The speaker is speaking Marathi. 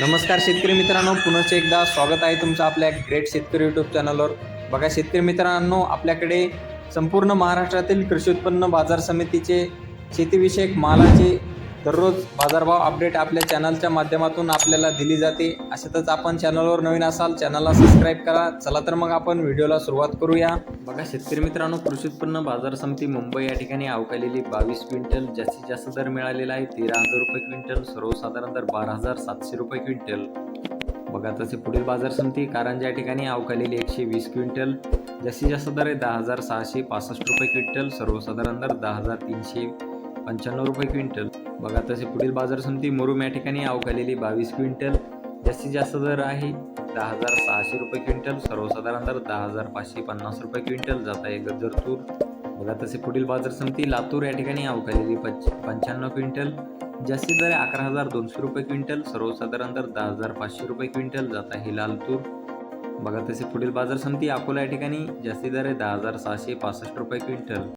नमस्कार शेतकरी मित्रांनो पुनश्च एकदा स्वागत आहे तुमचं आपल्या ग्रेट शेतकरी यूट्यूब चॅनलवर बघा शेतकरी मित्रांनो आपल्याकडे संपूर्ण महाराष्ट्रातील कृषी उत्पन्न बाजार समितीचे शेतीविषयक मालाचे दररोज बाजारभाव अपडेट आपल्या चॅनलच्या माध्यमातून आपल्याला दिली जाते. अशातच आपण चॅनलवर नवीन असाल चॅनलला सबस्क्राईब करा. चला तर मग आपण व्हिडिओला सुरुवात करूया. बघा शेतकरी मित्रांनो कृषी उत्पन्न बाजार समिती मुंबई या ठिकाणी अवकालेली बावीस क्विंटल जास्तीत जास्त दर मिळालेला आहे तेरा हजार रुपये क्विंटल सर्वसाधारण दर बारा हजार सातशे रुपये क्विंटल. बघा तसे पुढील बाजार समिती कारंजा या ठिकाणी अवकालेली एकशे वीस क्विंटल जास्तीत जास्त दर आहे दहा हजार सहाशे पासष्ट रुपये क्विंटल सर्वसाधारण दर दहा हजार तीनशे पंच्याण्णव रुपये क्विंटल. बघा तसे पुढील बाजार समिती मुरुम या ठिकाणी अवकालेली बावीस क्विंटल. जास्तीत जास्त दर आहे दहा हजार सहाशे रुपये क्विंटल सर्वसाधारण दर दहा हजार पाचशे पन्नास रुपये क्विंटल जात आहे गजर तूर. बघा तसे पुढील बाजार समिती लातूर या ठिकाणी अवकालेली पंच पंच्याण्णव क्विंटल. जास्तीत दर आहे अकरा हजार दोनशे रुपये क्विंटल सर्वसाधारण दर दहा हजार पाचशे रुपये क्विंटल जात आहे लाल तूर. बघा तसे पुढील बाजार समिती अकोला या ठिकाणी जास्तीत दर आहे दहा हजार सहाशे पासष्ट रुपये क्विंटल.